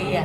哎呀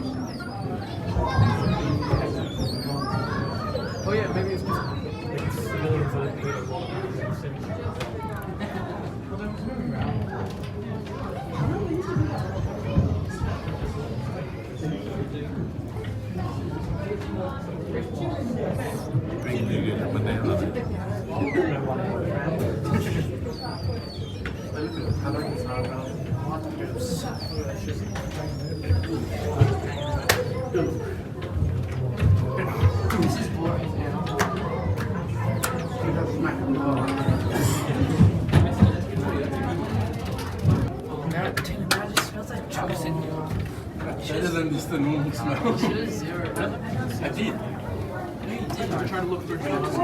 here Better than just the normal smell. Should have zero I did. I'm trying to look for jokes.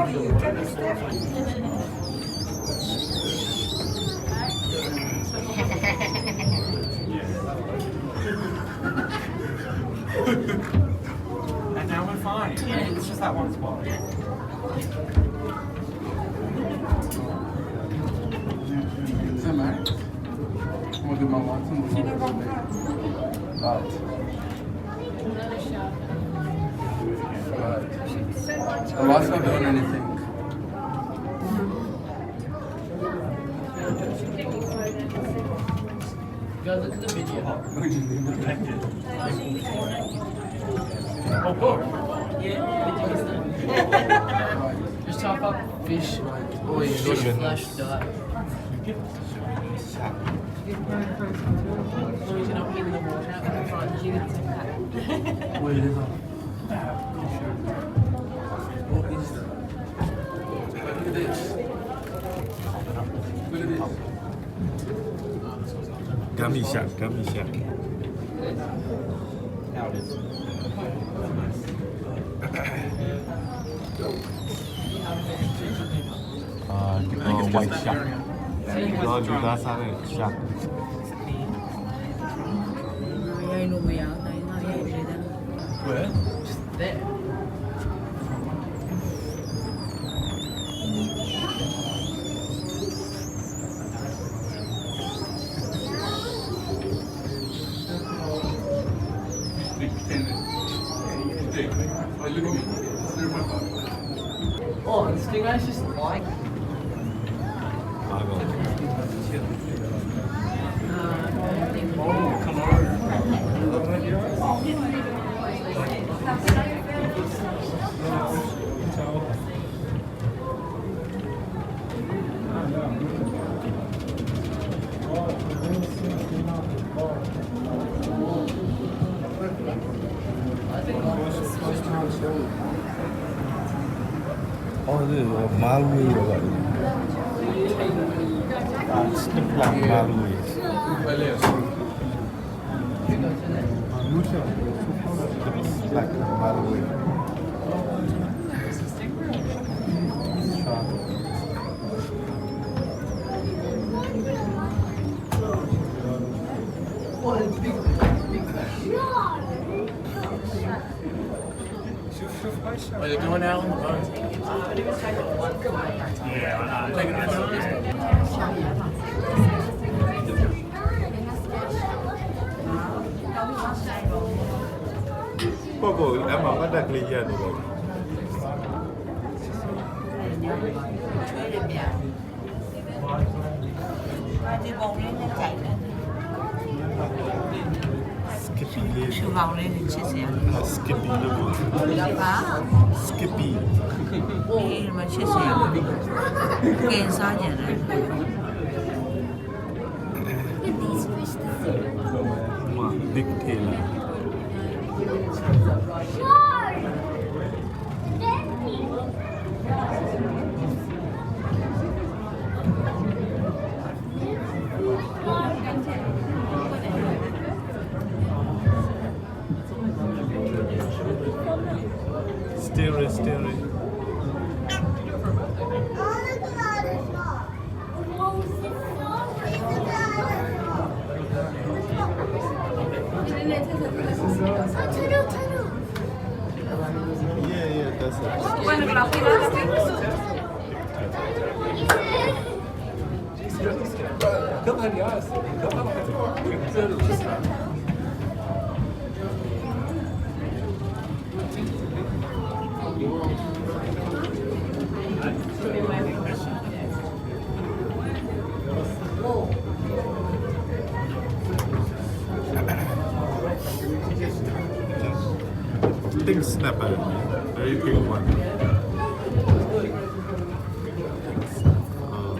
And now we're fine. It's just that one spot. Is that Max? I'm gonna do my Watson before But. But. The last not doing anything. Go look at the video. Oh, good. Just top up fish, oh, oil, fish flash dot. So 干一下，干一下。啊，一个外向，然后女大三的下。喂。There. Stingray's just like. Oh, come on. Oh, this is uh, Malawi Are they doing now? Yeah, taking a photo. Cô gửi đã mà bắt đặt ly giờ rồi. Đi bộ lên chạy lên. ရှူပေါင်းလေးနဲ့ချစ်စရာအဲ့ဒါ Skippy လို့ပြောပါ Skippy ဒီမှာချစ်စရာကင်စားကြတယ် Look at these fish. မှာ Big tail Shark! Daddy! Yeah yeah that's it Bueno, fluffy elastic. Big snapper very big one Oh.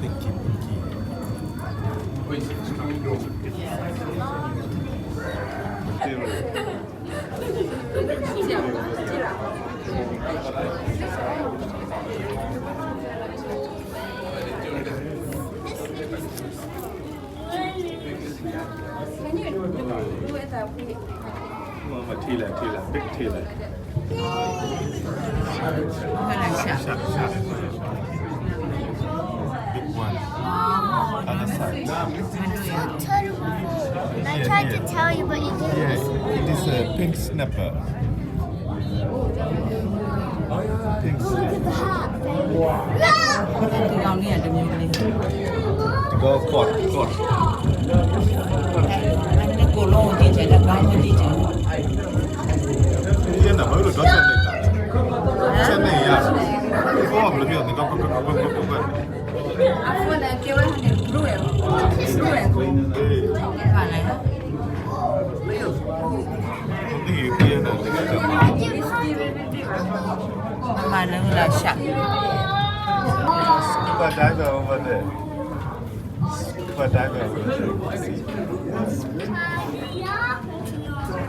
Pinky ஆமாம் டீல டீல big டீல Big one. Other side. I tried to tell you, but you didn't. Yeah, it is a pink snapper. Pink snapper. Look at the hat, baby. The go, court. court. Manang lang siya. Scuba diver over there. Scuba diver over there.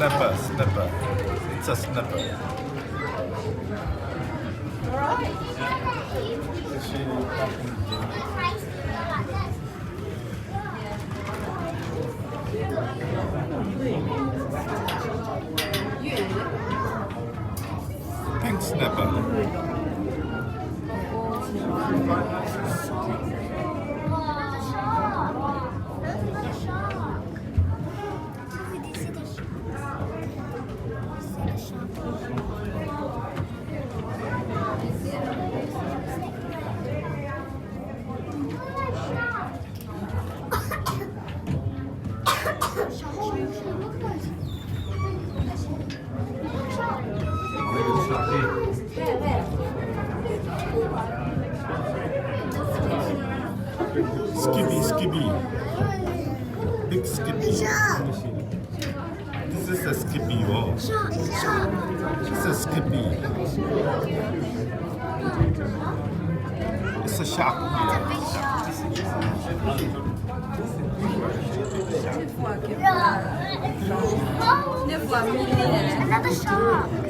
snapper, snapper. It's a snapper. Pink snapper. Skippy, Skippy. Big Skippy. This is a Skippy, oh. It's a Skippy. It's a shark. Yeah. Deux fois mille. Another shark.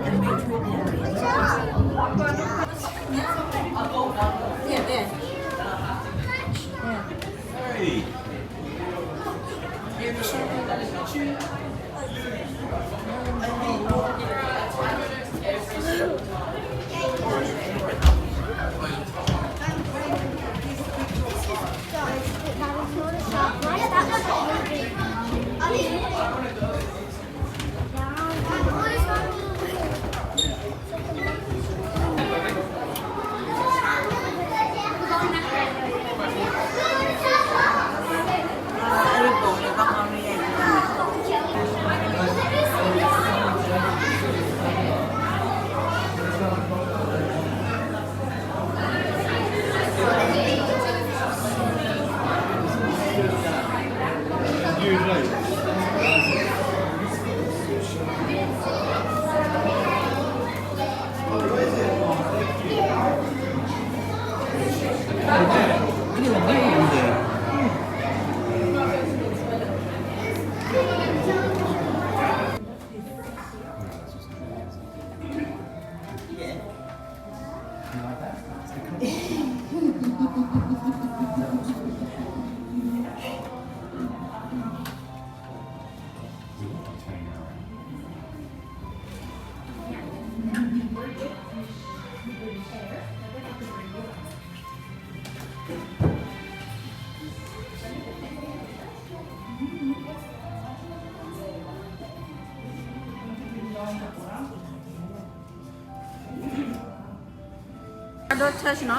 Another touch, no?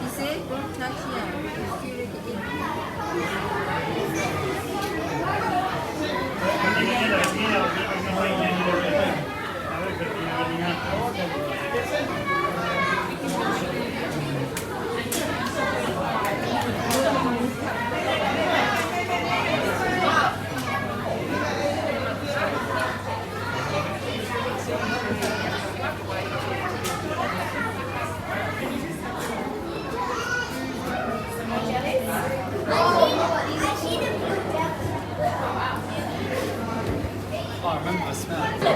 You see? Don't touch here. You. Ja, das war.